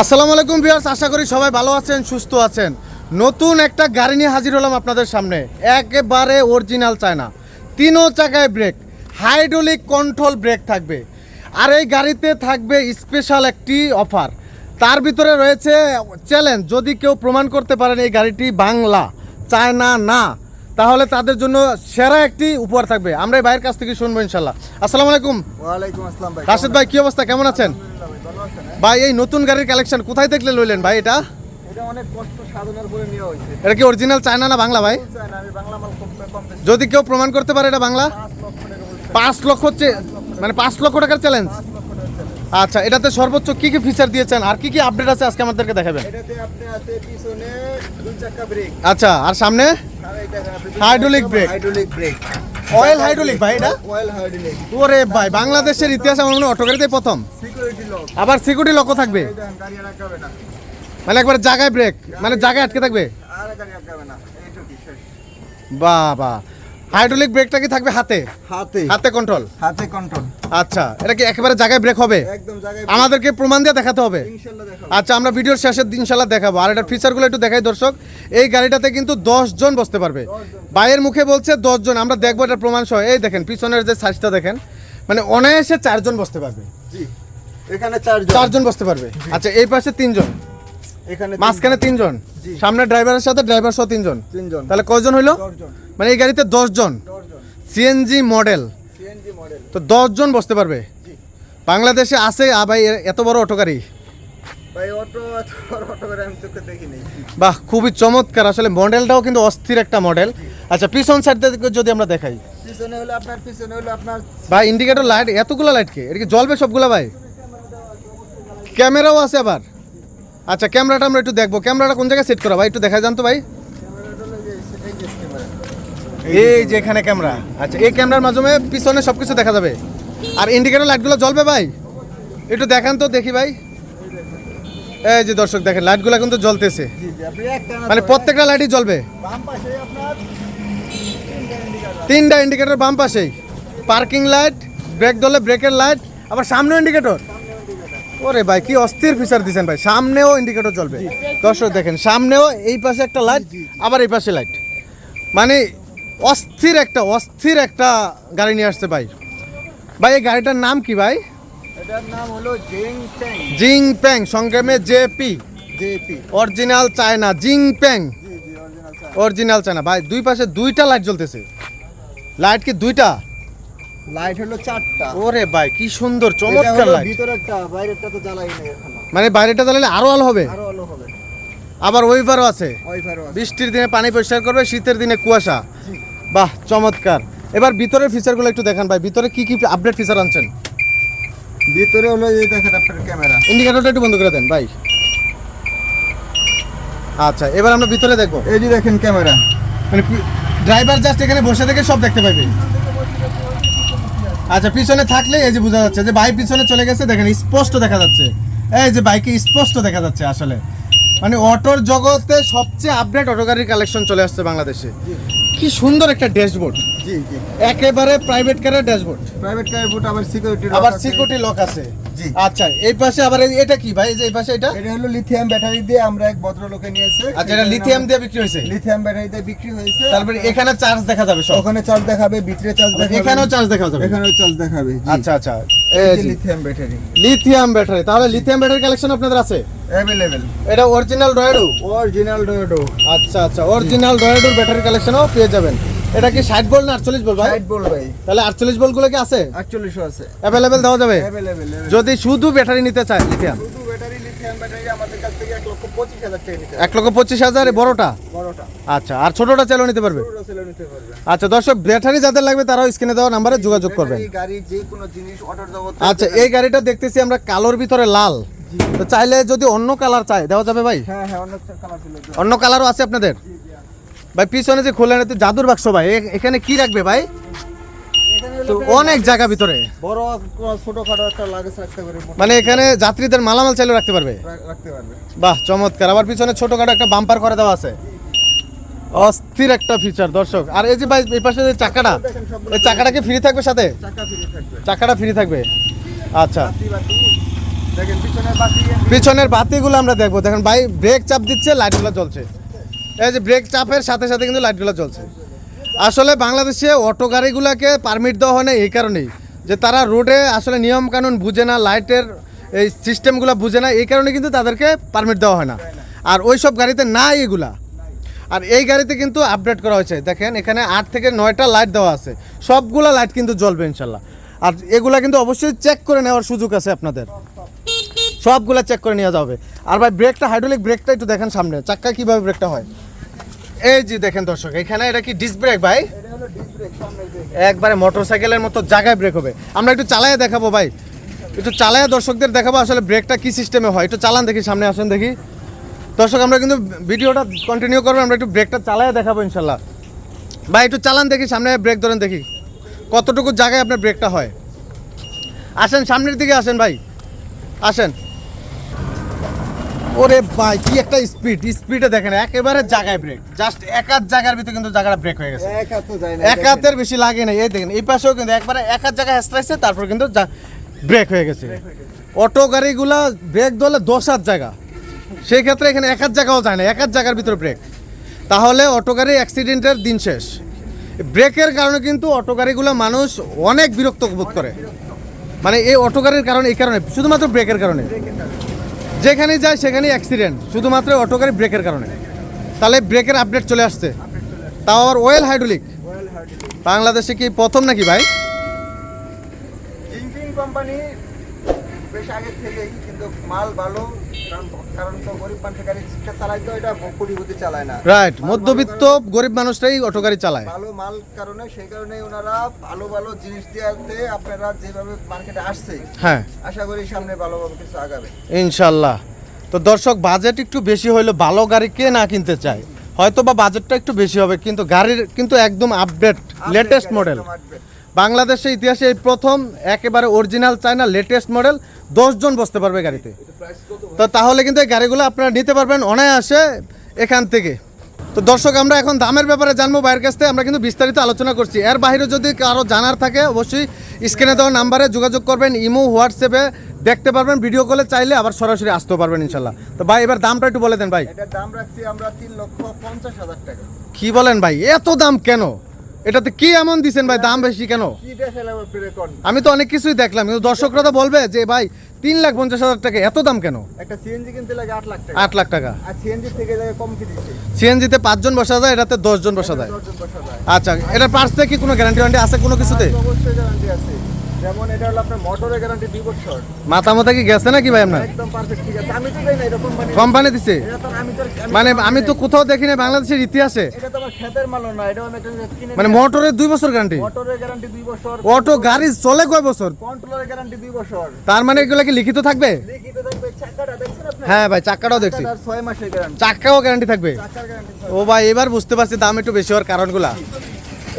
আসসালামু আলাইকুম ভিউয়ার্স আশা করি সবাই ভালো আছেন সুস্থ আছেন। নতুন একটা গাড়ি নিয়ে হাজির হলাম আপনাদের সামনে। একেবারে অরিজিনাল চায়না। তিনও চাকায় ব্রেক হাইড্রোলিক কন্ট্রোল ব্রেক থাকবে। আর এই গাড়িতে থাকবে স্পেশাল একটি অফার তার ভিতরে রয়েছে চ্যালেঞ্জ যদি কেউ প্রমাণ করতে পারেন এই গাড়িটি বাংলা চায়না না তাহলে তাদের জন্য সেরা একটি উপহার থাকবে। আমরা এই ভাইয়ের কাছ থেকে শুনব ইনশাল্লাহ। আসসালামু আলাইকুম। ওয়ালাইকুম আসসালাম ভাই রাশেদ ভাই কি অবস্থা? কেমন আছেন? ভাই, এই নতুন গাড়ির কালেকশন কোথায় দেখলে লইলেন ভাই এটা? এটা কি অরিজিনাল চায়না না বাংলা ভাই? যদি কেউ প্রমাণ করতে পারে এটা বাংলা? পাঁচ লক্ষ হচ্ছে মানে পাঁচ লক্ষ টাকার চ্যালেঞ্জ। আচ্ছা এটাতে সর্বোচ্চ কি কি ফিচার দিয়েছেন? আর কি কি আপডেট আছে আজকে আমাদেরকে দেখাবেন? ব্রেক আচ্ছা আর সামনে? এটা আপনি- হাইড্রোলিক ব্রেক অয়েল হাইড্রোলিক ভাই এটা? অয়েল হাইড্রোলিক ওরে ভাই বাংলাদেশের ইতিহাসে আমার মনে অটো প্রথম। সিকিউরিটি লক আবার সিকিউরিটি লকও থাকবে। গাড়ি আটকাবে না। মানে একবার জায়গায় ব্রেক মানে জায়গায় আটকে থাকবে। আর গাড়ি আটকাবে না। এইটুকুই শেষ। বাহ বাহ। হাইড্রোলিক ব্রেকটা কি থাকবে হাতে? হাতে। হাতে কন্ট্রোল হাতে কন্ট্রোল আচ্ছা এটা কি একেবারে জায়গায় ব্রেক হবে? একদম জায়গায় আমাদেরকে প্রমাণ দিয়ে দেখাতে হবে। ইনশাআল্লাহ দেখাবো। আচ্ছা আমরা ভিডিওর শেষের দিন ইনশাল্লাহ দেখাবো। আর এটার ফিচারগুলো একটু দেখাই দর্শক। এই গাড়িটাতে কিন্তু দশ জন বসতে পারবে। বাইয়ের মুখে বলছে দশ জন। আমরা দেখব এটার প্রমাণ সহ এই দেখেন পিছনের যে সাইজটা দেখেন মানে অনায়াসে চারজন বসতে পারবে। জি এখানে চারজন চারজন বসতে পারবে। আচ্ছা এই পাশে তিনজন। এখানে মাঝখানে তিনজন। সামনে ড্রাইভারের সাথে ড্রাইভার সহ তিনজন। তিনজন। তাহলে কয়জন হইল? দশজন। মানে এই গাড়িতে দশজন সিএনজি মডেল তো দশজন বসতে পারবে? বাংলাদেশে আছে ভাই এত বড় অটো গাড়ি? বাহ খুবই চমৎকার। আসলে মডেলটাও কিন্তু অস্থির একটা মডেল। আচ্ছা পিছন সাইড যদি আমরা দেখাই। পিছনে হলো আপনার পিছনে হলো আপনার ভাই ইন্ডিকেটর লাইট এতগুলো লাইট কে? এটা কি জ্বলবে সবগুলো ভাই? ক্যামেরাও আছে আবার। আচ্ছা ক্যামেরাটা আমরা একটু দেখব। ক্যামেরাটা কোন জায়গায় সেট করা? ভাই একটু দেখা যান তো ভাই ক্যামেরাটা হলো যে এই যে ক্যামেরা এই যে এখানে ক্যামেরা। আচ্ছা এই ক্যামেরার মাধ্যমে পিছনে সব কিছু দেখা যাবে। আর ইন্ডিকেটর লাইটগুলো জ্বলবে ভাই? একটু দেখান তো, দেখি ভাই। এই যে দর্শক, দেখেন লাইটগুলো কিন্তু জ্বলতেছে। মানে প্রত্যেকটা লাইটই জ্বলবে। তিনটা। ইন্ডিকেটর বাম পাশেই। পার্কিং লাইট ব্রেক ধরলে ব্রেকের লাইট আবার সামনেও ইন্ডিকেটর ওরে ভাই, কি অস্থির ফিচার দিছেন ভাই। সামনেও ইন্ডিকেটর জ্বলবে। দর্শক, দেখেন, সামনেও এই পাশে একটা লাইট আবার এই পাশে লাইট মানে অস্থির একটা অস্থির একটা গাড়ি নিয়ে আসছে ভাই। ভাই এই গাড়িটার নাম কি ভাই? এটার নাম হলো জেং ট্যাং জিং প্যাং সংগ্রামে জেপি জেপি অরিজিনাল চায়না জিং প্যাং। Original China. ভাই দুই পাশে দুইটা লাইট জ্বলতেছে। লাইট কি দুইটা? লাইট হলো চারটা। ওরে ভাই কি সুন্দর চমৎকার লাইট। ভিতরে একটা বাইরেরটা তো জ্বালাই নেই এখনও। মানে বাইরেটা জ্বালালে আরও আলো হবে। আরও আলো হবে আবার ওইবারও আছে। বৃষ্টির দিনে পানি পরিষ্কার করবে শীতের দিনে কুয়াশা। বাহ চমৎকার। এবার ভিতরের ফিচারগুলো একটু দেখান ভাই। ভিতরে কি কি আপডেট ফিচার আনছেন? ভিতরে হলো এই দেখেন আপনার ক্যামেরা ইন্ডিকেটরটা একটু বন্ধ করে দেন ভাই। আচ্ছা এবার আমরা ভিতরে দেখব। এই যে দেখেন ক্যামেরা মানে ড্রাইভার জাস্ট এখানে বসে থেকে সব দেখতে পাইবে। আচ্ছা পিছনে থাকলে এই যে বোঝা যাচ্ছে যে বাইক পিছনে চলে গেছে দেখেন স্পষ্ট দেখা যাচ্ছে। এই যে বাইকে স্পষ্ট দেখা যাচ্ছে আসলে। মানে অটোর জগতে সবচেয়ে আপডেট অটো গাড়ির কালেকশন চলে আসছে বাংলাদেশে। কি সুন্দর একটা ড্যাশবোর্ড জি জি। একেবারে প্রাইভেট কারের ড্যাশবোর্ড প্রাইভেট কার বোর্ড আবার সিকিউরিটি আবার সিকিউরিটি লক আছে। জি। আচ্ছা এই পাশে আবার এটা কি ভাই? এই পাশে এটা? এটা হলো লিথিয়াম ব্যাটারি দিয়ে আমরা এক ভদ্রলোকে নিয়েছে। আচ্ছা এটা লিথিয়াম দিয়ে বিক্রি হয়েছে? লিথিয়াম ব্যাটারি দিয়ে বিক্রি হয়েছে। তারপরে এখানে চার্জ দেখা যাবে সব। ওখানে চার্জ দেখাবে ভিতরে চার্জ দেখাবে। এখানেও চার্জ দেখা যাবে। এখানেও চার্জ দেখাবে আচ্ছা আচ্ছা। লিথিয়াম ব্যাটারি লিথিয়াম ব্যাটারি তাহলে লিথিয়াম ব্যাটারি কালেকশন আপনাদের আছে? অ্যাভেলেবেল এটা অরিজিনাল ডয়েডু অরিজিনাল আচ্ছা আচ্ছা অরিজিনাল ডয়েডুর ব্যাটারি কালেকশনও পেয়ে যাবেন। এটা কি ষাট বল না আটচল্লিশ বল ভাই? লাইট বল ভাই। তাহলে আটচল্লিশ বলগুলো কি আছে? 48 আছে। অ্যাভেলেবেল দেওয়া যাবে? অ্যাভেলেবেল যদি শুধু ব্যাটারি নিতে চায় লিথিয়াম শুধু ব্যাটারি লিথিয়াম ব্যাটারি আমাদের কাছ থেকে 1 লক্ষ 25 টাকা নিতে এক লক্ষ পঁচিশ হাজার এই বড়টা? বড়টা। আচ্ছা আর ছোটটা চাইলেও নিতে পারবে? পুরো সেলে নিতে পারবে। আচ্ছা দর্শক ব্যাটারি যাদের লাগবে তারাও স্ক্রিনে দেওয়া নাম্বারে যোগাযোগ করবেন। ব্যাটারি, গাড়ি যে কোনো জিনিস অর্ডার জগতে আচ্ছা এই গাড়িটা দেখতেছি আমরা কালোর ভিতরে লাল। তো চাইলে যদি অন্য কালার চাই দেওয়া যাবে ভাই? হ্যাঁ হ্যাঁ অনেক কালার ছিল। অন্য কালারও আছে আপনাদের? ভাই পিছনে যে খোলেন এতে জাদুর বাক্স ভাই। এখানে কি রাখবে ভাই? অনেক জায়গা ভিতরে। বড় ছোটখাটো একটা লাগেজ রাখতে পারে মানে এখানে যাত্রীদের মালামাল চাইলেও রাখতে পারবে? রাখতে পারবে। বাহ চমৎকার। আবার পিছনে ছোটখাটো একটা বাম্পার করে দেওয়া আছে। অস্থির একটা ফিচার দর্শক। আর এই যে ভাই এই পাশে যে চাকাটা এই চাকাটা কি ফ্রি থাকবে সাথে? চাকাটা ফ্রি থাকবে? আচ্ছা। পিছনের পিছনের বাতিগুলো আমরা দেখব। দেখেন ভাই ব্রেক চাপ দিচ্ছে লাইটগুলো জ্বলছে। এই যে ব্রেক চাপের সাথে সাথে কিন্তু লাইটগুলো জ্বলছে। আসলে বাংলাদেশে অটো গাড়িগুলোকে পারমিট দেওয়া হয় না এই কারণেই। যে তারা রোডে আসলে নিয়ম কানুন বুঝে না লাইটের এই সিস্টেমগুলো বুঝে না এই কারণে কিন্তু তাদেরকে পারমিট দেওয়া হয় না। আর ওই সব গাড়িতে না এগুলা আর এই গাড়িতে কিন্তু আপডেট করা হয়েছে। দেখেন, এখানে আট থেকে নয়টা লাইট দেওয়া আছে। সবগুলা লাইট কিন্তু জ্বলবে ইনশাল্লাহ। আর এগুলা কিন্তু অবশ্যই চেক করে নেওয়ার সুযোগ আছে আপনাদের। সবগুলো চেক করে নেওয়া যাবে। আর ভাই ব্রেকটা হাইড্রোলিক ব্রেকটা একটু দেখেন সামনে। চাক্কা কীভাবে ব্রেকটা হয়? এই যে দেখেন দর্শক, এখানে এটা কি ডিস্ক ব্রেক ভাই? একবারে মোটরসাইকেলের মতো জায়গায় ব্রেক হবে। আমরা একটু চালায় দেখাবো ভাই। একটু চালায় দর্শকদের দেখাবো আসলে ব্রেকটা কি সিস্টেমে হয়। একটু চালান দেখি, সামনে আসেন দেখি। দর্শক আমরা কিন্তু ভিডিওটা কন্টিনিউ করব আমরা একটু ব্রেকটা চালায় দেখাবো ইনশাল্লাহ। ভাই একটু চালান দেখি সামনে ব্রেক ধরেন দেখি। কতটুকু জায়গায় আপনার ব্রেকটা হয়? আসেন সামনের দিকে আসেন ভাই। আসেন। ওরে ভাই কি একটা স্পিড স্পিডে দেখেন একেবারে জায়গায় ব্রেক জাস্ট এক হাত জায়গার ভিতরে কিন্তু জায়গাটা ব্রেক হয়ে গেছে। এক হাতের বেশি লাগে না এই দেখেন এই পাশেও কিন্তু একবারে এক হাত জায়গায় হেসরাইছে তারপর কিন্তু ব্রেক হয়ে গেছে। অটো গাড়িগুলা ব্রেক ধরলে দশ হাত জায়গা। সেই ক্ষেত্রে এখানে এক হাত জায়গাও যায় না এক হাত জায়গার ভিতরে ব্রেক তাহলে অটো গাড়ি অ্যাক্সিডেন্টের দিন শেষ। ব্রেকের কারণে কিন্তু অটো গাড়িগুলো মানুষ অনেক বিরক্ত বোধ করে। মানে এই অটো গাড়ির কারণে এই কারণে শুধুমাত্র ব্রেকের কারণে। যেখানে যায় সেখানেই অ্যাক্সিডেন্ট শুধুমাত্র অটো গাড়ি ব্রেকের কারণে। তাহলে ব্রেকের আপডেট চলে আসছে। তাও আবার ওয়েল হাইড্রোলিক বাংলাদেশে কি প্রথম নাকি ভাই? কোম্পানি বেশ আগে থেকেই কিন্তু মাল ভালো কারণ তো গরিব মানুষের গাড়ি শিক্ষা চালাই তো এটা কোটিপতি চালায় না। রাইট মধ্যবিত্ত গরিব অটো গাড়ি চালায়। ভালো মাল কারণে সেই কারণে ওনারা ভালো ভালো জিনিস দেওয়াতে আপনারা যেভাবে মার্কেটে আসছে হ্যাঁ। আশা করি সামনে ভালোভাবে কিছু আগাবে। ইনশাল্লাহ। তো দর্শক বাজেট একটু বেশি হইলে ভালো গাড়ি কে না কিনতে চায়? হয়তো বা বাজেটটা একটু বেশি হবে কিন্তু গাড়ির কিন্তু একদম আপডেট লেটেস্ট মডেল বাংলাদেশের ইতিহাসে এই প্রথম একেবারে অরিজিনাল চায়না লেটেস্ট মডেল জন বসতে পারবে গাড়িতে। তো তাহলে কিন্তু এই গাড়িগুলো আপনারা নিতে পারবেন অনায়াসে এখান থেকে। তো দর্শক আমরা এখন দামের ব্যাপারে জানব বাইরের কাছ থেকে। আমরা কিন্তু বিস্তারিত আলোচনা করছি। এর বাইরে যদি কারও জানার থাকে অবশ্যই স্ক্রিনে দেওয়া নাম্বারে যোগাযোগ করবেন ইমো হোয়াটসঅ্যাপে দেখতে পারবেন ভিডিও কলে চাইলে আবার সরাসরি আসতেও পারবেন ইনশাল্লাহ। তো ভাই এবার দামটা একটু বলে দেন ভাই। দাম রাখছি আমরা তিন লক্ষ পঞ্চাশ হাজার টাকা। কি বলেন ভাই এত দাম কেন? এটাতে কি এমন দিছেন ভাই? দাম বেশি কেন? আমি তো অনেক কিছুই দেখলাম কিন্তু দর্শকরা তো বলবে যে ভাই তিন লাখ পঞ্চাশ হাজার টাকা এত দাম কেন? একটা সিএনজি কিনতে লাগে আট লাখ টাকা। আট লাখ টাকা। আর সিএনজি থেকে কম সিএনজিতে পাঁচজন বসা যায় এটাতে দশজন বসা যায়। দশজন বসা যায়। আচ্ছা এটা পার্সে কি কোনো গ্যারান্টি ওয়ারেন্টি আছে কোনো কিছুতে? অবশ্যই গ্যারান্টি আছে। যেমন এটা হলো আপনার মোটরের গ্যারান্টি দুই বছর। মাথা মাথা কি গেছে নাকি ভাই আপনার? একদম পারফেক্ট ঠিক আছে। আমি তো জানি না এটা কোম্পানি কোম্পানি দিছে? তো আমি তো মানে আমি তো কোথাও দেখি না বাংলাদেশের ইতিহাসে। এটা তো আমার খেতের মালও না এটা আমি একটা কিনে মানে মোটরের দুই বছর গ্যারান্টি মোটরের গ্যারান্টি দুই বছর। অটো গাড়ি চলে কয় বছর? কন্ট্রোলের গ্যারান্টি দুই বছর। তার মানে এগুলো কি লিখিত থাকবে? লিখিত থাকবে চাকাটা দেখছেন আপনি? হ্যাঁ ভাই চাক্কাটাও দেখছি। চাকাটার ছয় মাসের গ্যারান্টি চাক্কাও গ্যারান্টি থাকবে। চাকার গ্যারান্টি ও ভাই এবার বুঝতে পারছি দাম একটু বেশি হওয়ার কারণগুলা।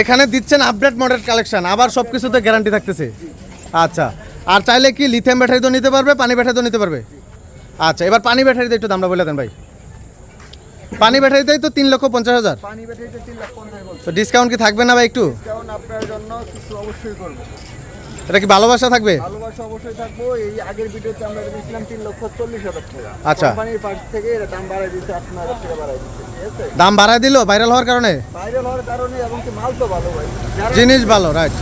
এখানে দিচ্ছেন আপডেট মডেল কালেকশন আবার সবকিছুতে গ্যারান্টি থাকতেছে। আচ্ছা। আর চাইলে কি লিথিয়াম ব্যাটারি তো নিতে পারবে পানি ব্যাটারি তো নিতে পারবে? আচ্ছা এবার পানি ব্যাটারিতে একটু দামটা বলে দেন ভাই। পানি ব্যাটারিতেই তো তিন লক্ষ পঞ্চাশ হাজার। তো ডিসকাউন্ট কি থাকবে না ভাই একটু? আপনার জন্য কিছু অবশ্যই করব। এটা কি ভালোবাসা থাকবে? ভালোবাসা অবশ্যই থাকব। এই আগের ভিডিওতে আমরা দিয়েছিলাম তিন লক্ষ চল্লিশ হাজার টাকা। আচ্ছা। কোম্পানির পার্ট থেকে এটা দাম বাড়াই দিচ্ছে আট হাজার টাকা বাড়াই আছে? দাম বাড়ায় দিল ভাইরাল হওয়ার কারণে? ভাইরাল হওয়ার কারণে এবং কি মাল তো ভালো ভাই। জিনিস ভালো রাইট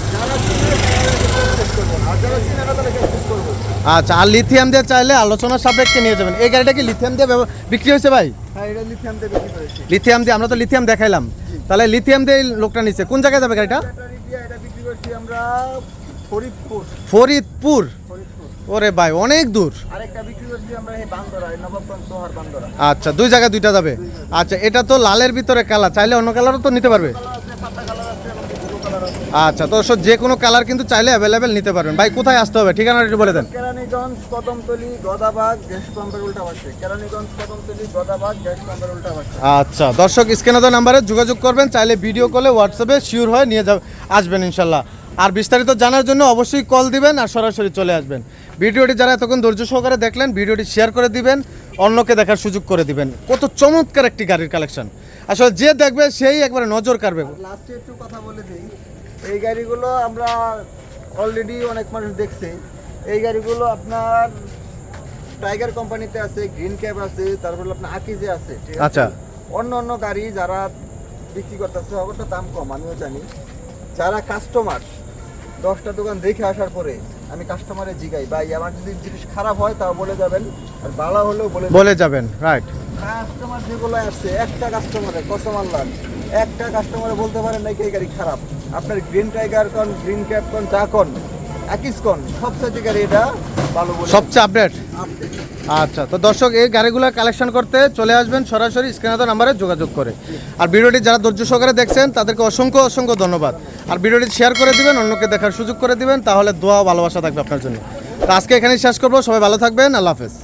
আচ্ছা আর লিথিয়াম দিয়ে চাইলে আলোচনার সাপেক্ষে নিয়ে যাবেন। এই গাড়িটা কি লিথিয়াম দিয়ে বিক্রি হয়েছে ভাই? হ্যাঁ লিথিয়াম দিয়ে বিক্রি করেছি লিথিয়াম দিয়ে আমরা তো লিথিয়াম দেখাইলাম। তাহলে লিথিয়াম দিয়ে লোকটা নিচ্ছে কোন জায়গায় যাবে গাড়িটা? আমরা ফরিদপুর। ফরিদপুর? ওরে ভাই অনেক দূর। আচ্ছা দুই জায়গায় দুইটা যাবে? আচ্ছা এটা তো লালের ভিতরে কালার চাইলে অন্য কালারও তো নিতে পারবে? আচ্ছা তো সব যে কোনো কালার কিন্তু চাইলে অ্যাভেলেবেল নিতে পারবেন। ভাই কোথায় আসতে হবে? ঠিকানা একটু বলে দেন। কেরানীগঞ্জ কদমতলি গদাবাগ গ্যাস পাম্পের উল্টা পাশে কেরানীগঞ্জ কদমতলি গদাবাগ গ্যাস পাম্পের উল্টা পাশে আচ্ছা দর্শক স্ক্রিনে দেওয়া নাম্বারে যোগাযোগ করবেন। চাইলে ভিডিও কলে হোয়াটসঅ্যাপে শিওর হয়ে নিয়ে যাবে আসবেন ইনশাল্লাহ। আর বিস্তারিত জানার জন্য অবশ্যই কল দিবেন আর সরাসরি চলে আসবেন। ভিডিওটি যারা এতক্ষণ ধৈর্য সহকারে দেখলেন ভিডিওটি শেয়ার করে দিবেন অন্যকে দেখার সুযোগ করে দিবেন। কত চমৎকার একটি গাড়ির কালেকশন আসলে যে দেখবে সেই একবারে নজর কাড়বে। লাস্টে একটু কথা বলে দিই। এই গাড়িগুলো আমরা অলরেডি অনেক মানুষ দেখছে। এই গাড়িগুলো আপনার টাইগার কোম্পানিতে আছে গ্রিন ক্যাব আছে তারপর আপনার আকিজে আছে ঠিক আছে? আচ্ছা। অন্য অন্য গাড়ি যারা বিক্রি করতেছে ওটা দাম কম আমিও জানি। যারা কাস্টমার দশটা দোকান দেখে আসার পরে আমি কাস্টমারে জিগাই ভাই আমার যদি জিনিস খারাপ হয় তাও বলে যাবেন আর ভালো হলেও বলে বলে যাবেন রাইট কাস্টমার যেগুলো আসছে একটা কাস্টমারে কসম আল্লাহ একটা কাস্টমারে বলতে পারেন নাকি এই গাড়ি খারাপ। আপনার গ্রিন টাইগার কন গ্রিন ক্যাপ কন যা কোন একিস কোন সবচেয়ে গাড়ি এটা ভালো বলে। সবচেয়ে আপডেট। আচ্ছা তো দর্শক এই গাড়িগুলো কালেকশন করতে চলে আসবেন সরাসরি স্ক্রিনার নাম্বারে যোগাযোগ করে। আর ভিডিওটি যারা ধৈর্য সহকারে দেখছেন তাদেরকে অসংখ্য অসংখ্য ধন্যবাদ। আর ভিডিওটি শেয়ার করে দিবেন অন্যকে দেখার সুযোগ করে দিবেন তাহলে দোয়া ভালোবাসা থাকবে আপনার জন্য। তো আজকে এখানেই শেষ করব সবাই ভালো থাকবেন আল্লাহ হাফেজ।